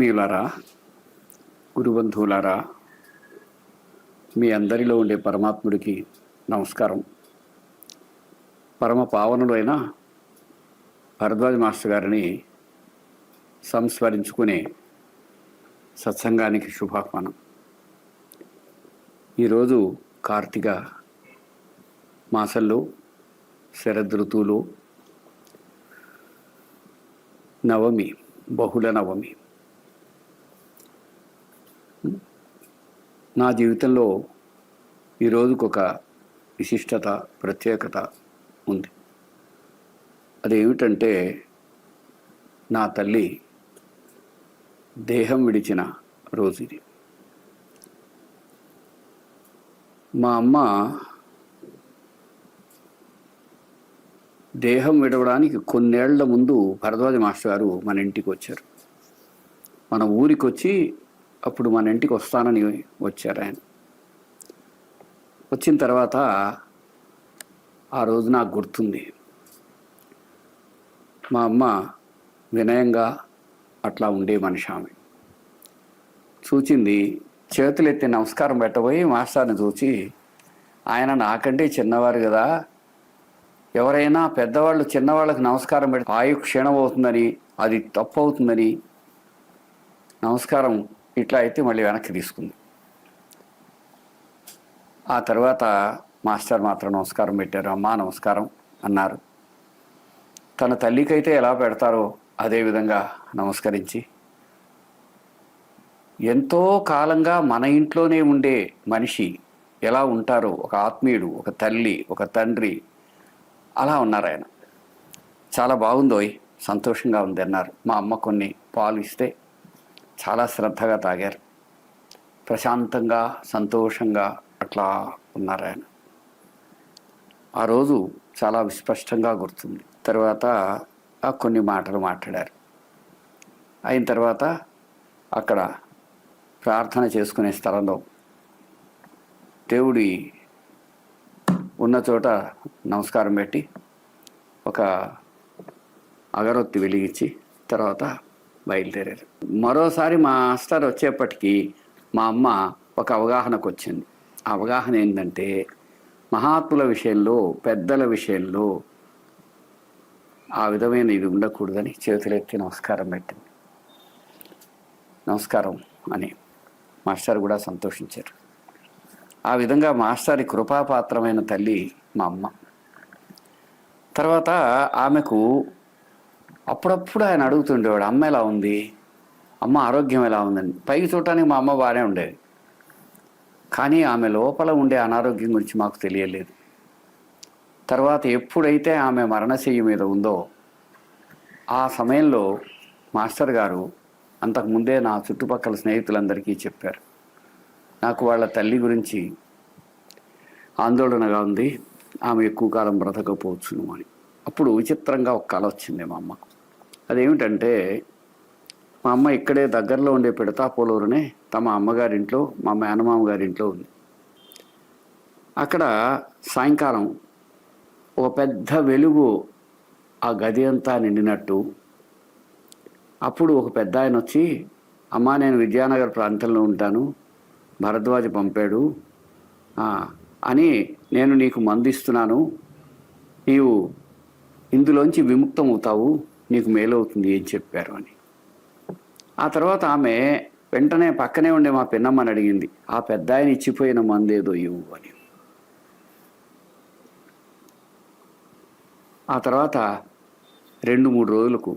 ఆత్మీయులారా గురుబంధువులారా మీ అందరిలో ఉండే పరమాత్ముడికి నమస్కారం. పరమ పావనుడు అయిన భరద్వాజ మాస్టర్ గారిని సంస్మరించుకునే సత్సంగానికి శుభాహ్వానం. ఈరోజు కార్తీక మాసంలో శరదృతువులు నవమి బహుళ నవమి. నా జీవితంలో ఈ రోజుకు ఒక విశిష్టత ప్రత్యేకత ఉంది. అదేమిటంటే నా తల్లి దేహం విడిచిన రోజు ఇది. మా అమ్మ దేహం విడవడానికి కొన్నేళ్ళ ముందు భరద్వాజ మాస్టర్ గారు మన ఇంటికి వచ్చారు. మన ఊరికి వచ్చి అప్పుడు మన ఇంటికి వస్తానని వచ్చారు ఆయన. వచ్చిన తర్వాత ఆ రోజు నాకు గుర్తుంది. మా అమ్మ వినయంగా అట్లా ఉండే మనిషి ఆమె. చూచింది చేతులు ఎత్తి నమస్కారం పెట్టబోయి మాస్టర్ని చూచి ఆయన నాకంటే చిన్నవారు కదా ఎవరైనా పెద్దవాళ్ళు చిన్నవాళ్ళకి నమస్కారం పెడితే ఆయు క్షీణమవుతుందని అది తప్పు అవుతుందని నమస్కారం ఇట్లా అయితే మళ్ళీ వెనక్కి తీసుకుంది. ఆ తర్వాత మాస్టర్ మాత్రం నమస్కారం పెట్టారు. అమ్మా నమస్కారం అన్నారు. తన తల్లికైతే ఎలా పెడతారో అదే విధంగా నమస్కరించి ఎంతో కాలంగా మన ఇంట్లోనే ఉండే మనిషి ఎలా ఉంటారో ఒక ఆత్మీయుడు ఒక తల్లి ఒక తండ్రి అలా ఉన్నారు ఆయన. చాలా బాగుందోయ్ సంతోషంగా ఉంది అన్నారు. మా అమ్మ కొన్ని పాలు ఇస్తే చాలా శ్రద్ధగా తాగారు. ప్రశాంతంగా సంతోషంగా అట్లా ఉన్నారు ఆయన. ఆ రోజు చాలా విస్పష్టంగా గుర్తుంది. తర్వాత ఆ కొన్ని మాటలు మాట్లాడారు. అయిన తర్వాత అక్కడ ప్రార్థన చేసుకునే స్థలంలో దేవుడి ఉన్న చోట నమస్కారం పెట్టి ఒక అగరొత్తి వెలిగించి తర్వాత బయలుదేరారు. మరోసారి మా మాస్టర్ వచ్చేప్పటికీ మా అమ్మ ఒక అవగాహనకు వచ్చింది ఆ అవగాహన ఏంటంటే మహాత్ముల విషయంలో పెద్దల విషయంలో ఆ విధమైన ఇది ఉండకూడదని చేతులెత్తి నమస్కారం పెట్టింది. నమస్కారం అని మాస్టర్ కూడా సంతోషించారు. ఆ విధంగా మాస్టారి కృపాపాత్రమైన తల్లి మా అమ్మ. తర్వాత ఆమెకు అప్పుడప్పుడు ఆయన అడుగుతుండేవాడు అమ్మ ఎలా ఉంది? అమ్మ ఆరోగ్యం ఎలా ఉందని. పైకి చూడటానికి మా అమ్మ బాగానే ఉండేది. కానీ ఆమె లోపల ఉండే అనారోగ్యం గురించి మాకు తెలియలేదు. తర్వాత ఎప్పుడైతే ఆమె మరణశయ్య మీద ఉందో ఆ సమయంలో మాస్టర్ గారు అంతకుముందే నా చుట్టుపక్కల స్నేహితులందరికీ చెప్పారు. నాకు వాళ్ళ తల్లి గురించి ఆందోళనగా ఉంది ఆమె ఎక్కువ కాలం బ్రతకపోవచ్చును అని. అప్పుడు విచిత్రంగా ఒక కళ వచ్చింది మా అమ్మకు. అదేమిటంటే మా అమ్మ ఇక్కడే దగ్గరలో ఉండే పిడతాపోలూరునే తమ అమ్మగారింట్లో మా మేనమామ గారింట్లో ఉంది. అక్కడ సాయంకాలం ఒక పెద్ద వెలుగు ఆ గది అంతా నిండినట్టు అప్పుడు ఒక పెద్ద ఆయన వచ్చి అమ్మ నేను విద్యానగర్ ప్రాంతంలో ఉంటాను భరద్వాజ పంపాడు అని నేను నీకు మందిస్తున్నాను నీవు ఇందులోంచి విముక్తం అవుతావు నీకు మేలవుతుంది ఏం చెప్పారు అని. ఆ తర్వాత ఆమె వెంటనే పక్కనే ఉండే మా పిన్నమ్మని అడిగింది ఆ పెద్ద ఆయన ఇచ్చిపోయిన మందేదో ఇవ్వు అని. ఆ తర్వాత రెండు మూడు రోజులకు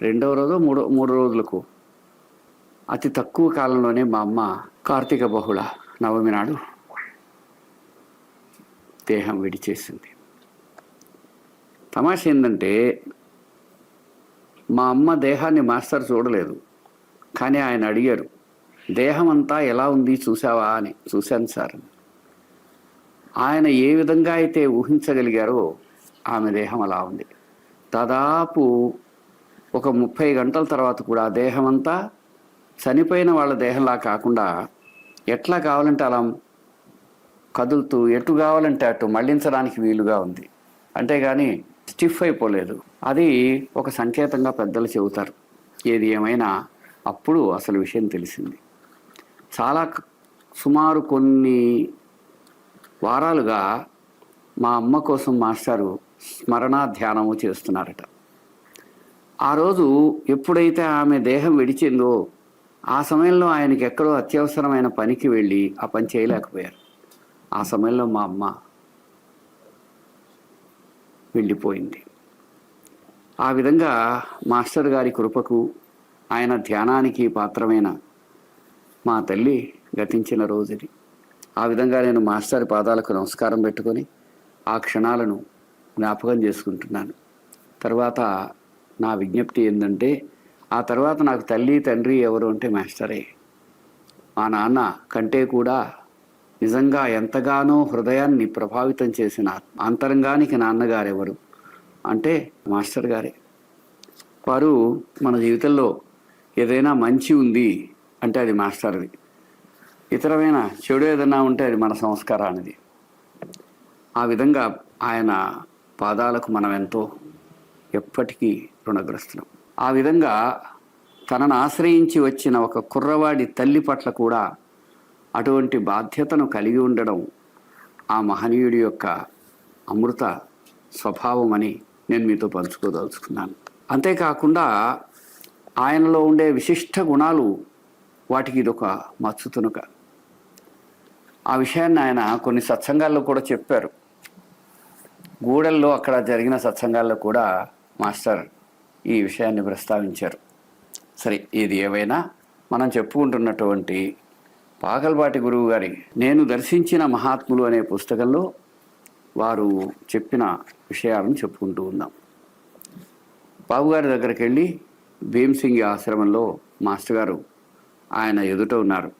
రెండవ రోజు మూడో మూడు రోజులకు అతి తక్కువ కాలంలోనే మా అమ్మ కార్తీక బహుళ నవమి నాడు దేహం విడిచేసింది. తమాష ఏంటంటే మా అమ్మ దేహాన్ని మాస్టర్ చూడలేదు. కానీ ఆయన అడిగారు దేహం అంతా ఎలా ఉంది చూసావా అని. చూశాను సార్. ఆయన ఏ విధంగా అయితే ఊహించగలిగారో ఆమె దేహం అలా ఉంది. దాదాపు ఒక ముప్పై గంటల తర్వాత కూడా ఆ దేహం అంతా చనిపోయిన వాళ్ళ దేహంలా కాకుండా ఎట్లా కావాలంటే అలా కదులుతూ ఎటు కావాలంటే అటు మళ్ళించడానికి వీలుగా ఉంది. అంతేగాని స్టిఫ్ అయిపోలేదు. అది ఒక సంకేతంగా పెద్దలు చెబుతారు. ఏది ఏమైనా అప్పుడు అసలు విషయం తెలిసింది. చాలా సుమారు కొన్ని వారాలుగా మా అమ్మ కోసం మాస్టారు స్మరణ ధ్యానము చేస్తున్నారట. ఆ రోజు ఎప్పుడైతే ఆమె దేహం విడిచిందో ఆ సమయంలో ఆయనకి ఎక్కడో అత్యవసరమైన పనికి వెళ్ళి ఆ పని చేయలేకపోయారు. ఆ సమయంలో మా అమ్మ వెళ్ళిపోయింది. ఆ విధంగా మాస్టర్ గారి కృపకు ఆయన ధ్యానానికి పాత్రమైన మా తల్లి గతించిన రోజుది. ఆ విధంగా నేను మాస్టర్ పాదాలకు నమస్కారం పెట్టుకొని ఆ క్షణాలను జ్ఞాపకం చేసుకుంటున్నాను. తర్వాత నా విజ్ఞప్తి ఏంటంటే ఆ తర్వాత నాకు తల్లి తండ్రి ఎవరు అంటే మాస్టరే. మా నాన్న కంటే కూడా నిజంగా ఎంతగానో హృదయాన్ని ప్రభావితం చేసిన అంతరంగానికి నాన్నగారు ఎవరు అంటే మాస్టర్ గారే. వారు మన జీవితంలో ఏదైనా మంచి ఉంది అంటే అది మాస్టర్ది. ఇతరమైన చెడు ఏదైనా ఉంటే అది మన సంస్కారానిది. ఆ విధంగా ఆయన పాదాలకు మనం ఎంతో ఎప్పటికీ రుణగ్రస్తులం. ఆ విధంగా తనను ఆశ్రయించి వచ్చిన ఒక కుర్రవాడి తల్లి పట్ల కూడా అటువంటి బాధ్యతను కలిగి ఉండడం ఆ మహనీయుడి యొక్క అమృత స్వభావం అని నేను మీతో పంచుకోదలుచుకున్నాను. అంతేకాకుండా ఆయనలో ఉండే విశిష్ట గుణాలు వాటికి ఇదొక మచ్చుతునుక ఆ విషయాన్ని ఆయన కొన్ని సత్సంగాల్లో కూడా చెప్పారు. గూడెల్లో అక్కడ జరిగిన సత్సంగాల్లో కూడా మాస్టర్ ఈ విషయాన్ని ప్రస్తావించారు. సరే ఇది ఏవైనా మనం చెప్పుకుంటున్నటువంటి పాగల్బాటి గురువు గారి నేను దర్శించిన మహాత్ములు అనే పుస్తకంలో వారు చెప్పిన విషయాలను చెప్పుకుంటూ ఉందాం. బాబుగారి దగ్గరికి వెళ్ళి భీమ్సింగ్ ఆశ్రమంలో మాస్టర్ గారు ఆయన ఎదుట ఉన్నారు.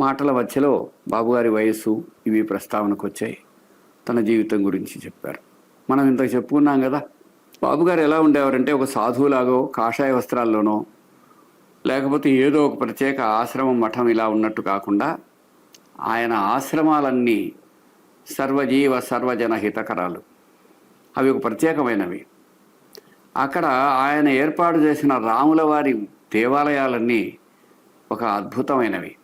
మాటల మధ్యలో బాబుగారి వయస్సు ఇవి ప్రస్తావనకు వచ్చాయి తన జీవితం గురించి చెప్పారు. మనం ఇంత చెప్పుకున్నాం కదా బాబుగారు ఎలా ఉండేవారంటే ఒక సాధువులాగో కాషాయ వస్త్రాల్లోనో లేకపోతే ఏదో ఒక ప్రత్యేక ఆశ్రమం మఠం ఇలా ఉన్నట్టు కాకుండా ఆయన ఆశ్రమాలన్నీ సర్వజీవ సర్వజన హితకరాలు అవి ఒక ప్రత్యేకమైనవి. అక్కడ ఆయన ఏర్పాటు చేసిన రాముల వారి దేవాలయాలన్నీ ఒక అద్భుతమైనవి.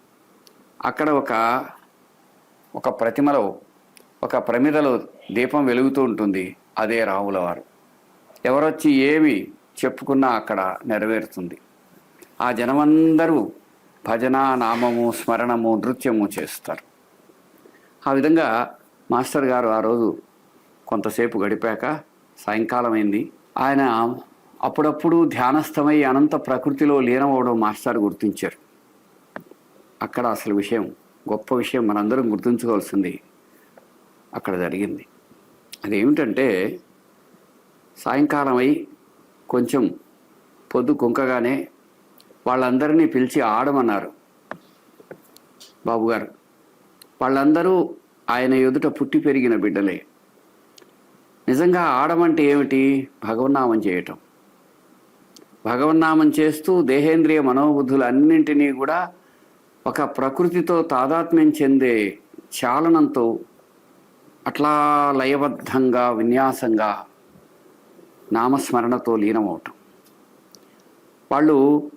అక్కడ ఒక ఒక ప్రతిమలో ఒక ప్రమిదలో దీపం వెలుగుతూ ఉంటుంది అదే రాములవారు ఎవరొచ్చి ఏమి చెప్పుకున్నా అక్కడ నెరవేరుతుంది. ఆ జనమందరూ భజన నామము స్మరణము నృత్యము చేస్తారు. ఆ విధంగా మాస్టర్ గారు ఆ రోజు కొంతసేపు గడిపాక సాయంకాలం అయింది ఆయన అప్పుడప్పుడు ధ్యానస్థమై అనంత ప్రకృతిలో లీనమవడం మాస్టర్ గుర్తించారు. అక్కడ అసలు విషయం గొప్ప విషయం మనందరం గుర్తుంచుకోవాల్సింది అక్కడ జరిగింది. అదేమిటంటే సాయంకాలం అయి కొంచెం పొద్దు కుంకగానే వాళ్ళందరినీ పిలిచి ఆడమన్నారు. బాబుగారు వాళ్ళందరూ ఆయన ఎదుట పుట్టి పెరిగిన బిడ్డలే. నిజంగా ఆడమంటే ఏమిటి? భగవన్నామం చేయటం. భగవన్నామం చేస్తూ దేహేంద్రియ మనోబుద్ధులు అన్నింటినీ కూడా ఒక ప్రకృతితో తాదాత్మ్యం చెందే చాలనంతో అట్లా లయబద్ధంగా విన్యాసంగా నామస్మరణతో లీనమవటం. వాళ్ళు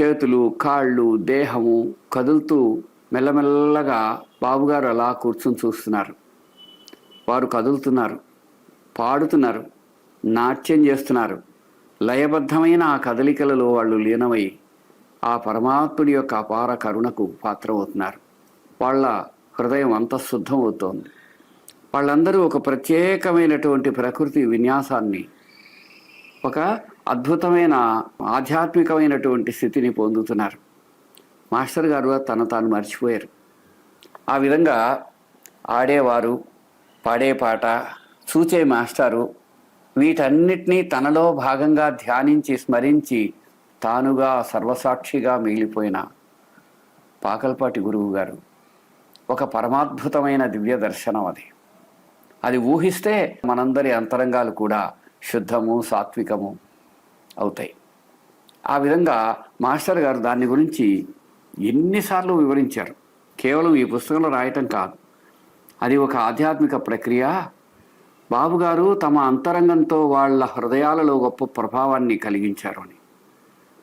చేతులు కాళ్ళు దేహము కదులుతూ మెల్లమెల్లగా బాబుగారు అలా కూర్చొని చూస్తున్నారు. వారు కదులుతున్నారు పాడుతున్నారు నాట్యం చేస్తున్నారు. లయబద్ధమైన ఆ కదలికలలో వాళ్ళు లీనమై ఆ పరమాత్ముడి యొక్క అపార కరుణకు పాత్రమవుతున్నారు. వాళ్ళ హృదయం అంత శుద్ధం అవుతోంది వాళ్ళందరూ ఒక ప్రత్యేకమైనటువంటి ప్రకృతి విన్యాసాన్ని ఒక అద్భుతమైన ఆధ్యాత్మికమైనటువంటి స్థితిని పొందుతున్నారు. మాస్టర్ గారు తన తాను మర్చిపోయారు. ఆ విధంగా ఆడేవారు పాడే పాట చూచే మాస్టారు వీటన్నిటినీ తనలో భాగంగా ధ్యానించి స్మరించి తానుగా సర్వసాక్షిగా మిగిలిపోయిన పాకల్పాటి గురువు గారు. ఒక పరమాద్భుతమైన దివ్య దర్శనం అది. అది ఊహిస్తే మనందరి అంతరంగాలు కూడా శుద్ధము సాత్వికము అవుతాయి. ఆ విధంగా మాస్టర్ గారు దాని గురించి ఎన్నిసార్లు వివరించారు. కేవలం ఈ పుస్తకంలో రాయటం కాదు. అది ఒక ఆధ్యాత్మిక ప్రక్రియ. బాబుగారు తమ అంతరంగంతో వాళ్ళ హృదయాలలో గొప్ప ప్రభావాన్ని కలిగించారు అని.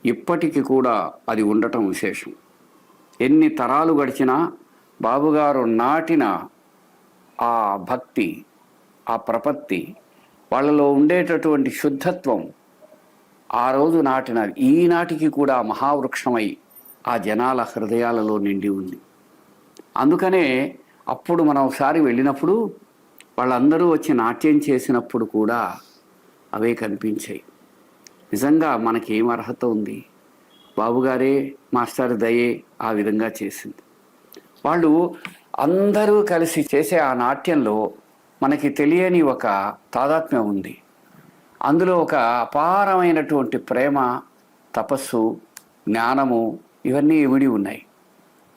ఇప్పటికీ కూడా అది ఉండటం విశేషం. ఎన్ని తరాలు గడిచినా బాబుగారు నాటిన ఆ భక్తి ఆ ప్రపత్తి వాళ్ళలో ఉండేటటువంటి శుద్ధత్వం ఆ రోజు నాటిన ఈనాటికి కూడా మహావృక్షమై ఆ జనాల హృదయాలలో నిండి ఉంది. అందుకనే అప్పుడు మనం ఒకసారి వెళ్ళినప్పుడు వాళ్ళందరూ వచ్చి నాట్యం చేసినప్పుడు కూడా అవే కనిపించాయి. నిజంగా మనకి ఏం అర్హత ఉంది? బాబుగారే మాస్టర్ దయే ఆ విధంగా చేసింది. వాళ్ళు అందరూ కలిసి చేసే ఆ నాట్యంలో మనకి తెలియని ఒక తాదాత్మ్యం ఉంది. అందులో ఒక అపారమైనటువంటి ప్రేమ తపస్సు జ్ఞానము ఇవన్నీ ఇమిడి ఉన్నాయి.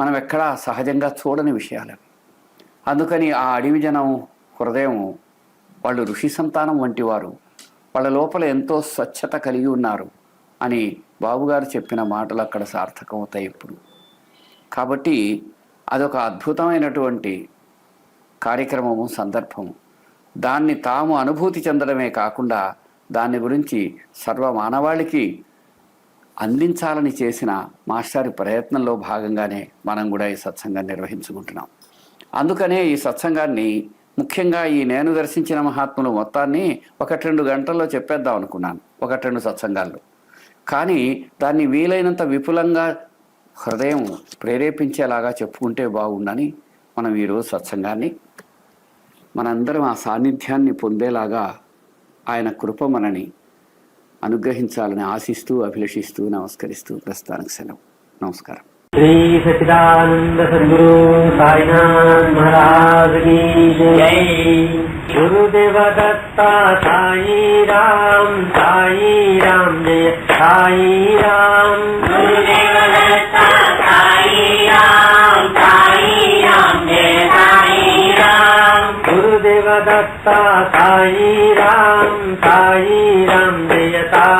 మనం ఎక్కడా సహజంగా చూడని విషయాలు అందుకని ఆ అడవి జనం హృదయం వాళ్ళు ఋషి సంతానం వంటి వారు వాళ్ళ లోపల ఎంతో స్వచ్ఛత కలిగి ఉన్నారు అని బాబుగారు చెప్పిన మాటలు అక్కడ సార్థకమవుతాయి ఇప్పుడు కాబట్టి అదొక అద్భుతమైనటువంటి కార్యక్రమము సందర్భము. దాన్ని తాము అనుభూతి చెందడమే కాకుండా దాని గురించి సర్వ మానవాళికి అందించాలని చేసిన మాస్టారి ప్రయత్నంలో భాగంగానే మనం కూడా ఈ సత్సంగాన్ని నిర్వహించుకుంటున్నాం. అందుకనే ఈ సత్సంగాన్ని ముఖ్యంగా ఈ నేను దర్శించిన మహాత్ములు మొత్తాన్ని ఒకటి రెండు గంటల్లో చెప్పేద్దాం అనుకున్నాను ఒకటి రెండు సత్సంగాల్లో. కానీ దాన్ని వీలైనంత విపులంగా హృదయం ప్రేరేపించేలాగా చెప్పుకుంటే బాగుండని మనం ఈరోజు సత్సంగాన్ని మనందరం ఆ సాన్నిధ్యాన్ని పొందేలాగా ఆయన కృప మనని అనుగ్రహించాలని ఆశిస్తూ అభిలషిస్తూ నమస్కరిస్తూ ప్రస్థానికి సెలవు. నమస్కారం. శ్రీ సచిదానంద సద్గురు సాయినాథ్ మహారాజ్ జై. గురుదేవ దత్త సాయి రామ్ సాయి రామ్ జయ సాయి రామ్. గురుదేవ దత్త సాయి రామ్ సాయి రామ్ జయ సాయి రామ్. గురుదేవ దత్త సాయి రామ్ సాయి రామ్ జయ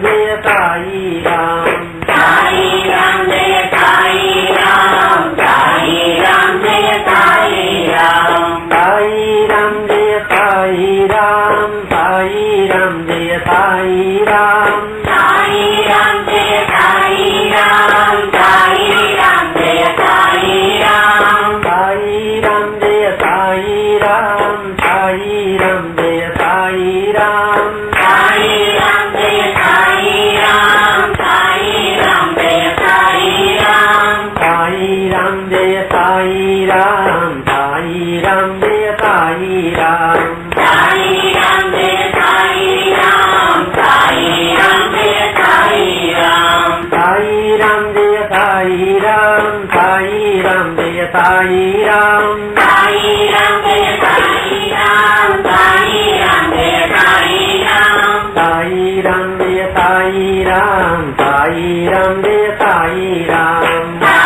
别打一把。别大意呀